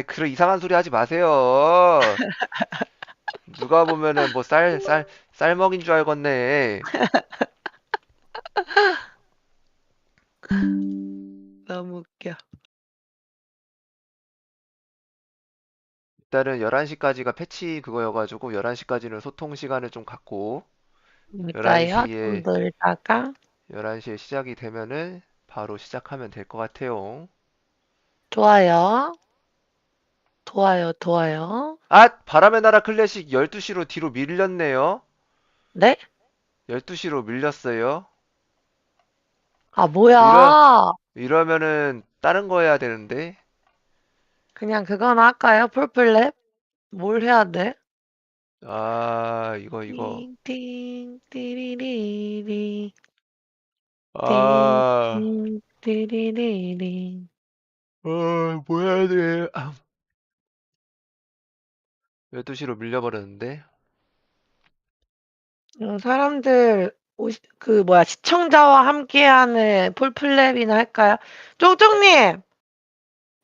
아이, 그런 이상한 소리 하지 마세요. 누가 보면은 뭐 쌀, 쌀, 쌀 먹인 줄 알겠네. 너무 웃겨. 일단은 11시까지가 패치 그거여가지고 11시까지는 소통 시간을 좀 갖고 그러니까요. 11시에 좀 놀다가 11시에 시작이 되면은 바로 시작하면 될 것 같아요. 좋아요. 좋아요, 좋아요. 아, 바람의 나라 클래식 12시로 뒤로 밀렸네요. 네? 12시로 밀렸어요. 아, 뭐야. 이러면은 다른 거 해야 되는데. 그냥 그거나 할까요? 풀플랩? 뭘 해야 돼? 아, 이거, 이거. 띵띵 띠리리리 아, 띵띵 띠리리리 어, 뭐 해야 돼. 아. 12시로 밀려버렸는데. 어, 사람들 오시, 그 뭐야 시청자와 함께하는 풀플랩이나 할까요? 쫑쫑님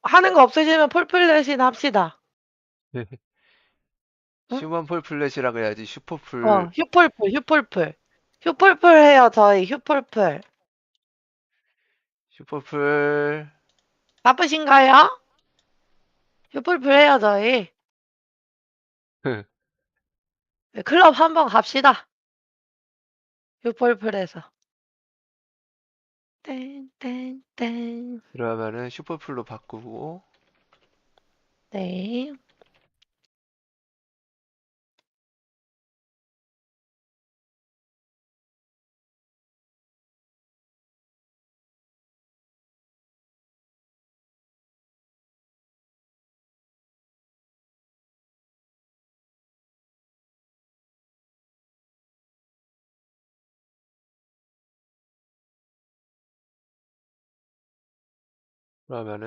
하는 거 없으시면 풀플랩이나 합시다. 응? 휴먼 폴 플랫이라 그래야지. 슈퍼풀. 어 휴폴풀 휴폴풀 휴폴풀 해요 저희 휴폴풀 슈퍼풀. 바쁘신가요? 휴폴풀 해요 저희 네, 클럽 한번 갑시다. 휴폴풀에서 땡땡땡 그러면은 슈퍼풀로 바꾸고. 네. 그러면은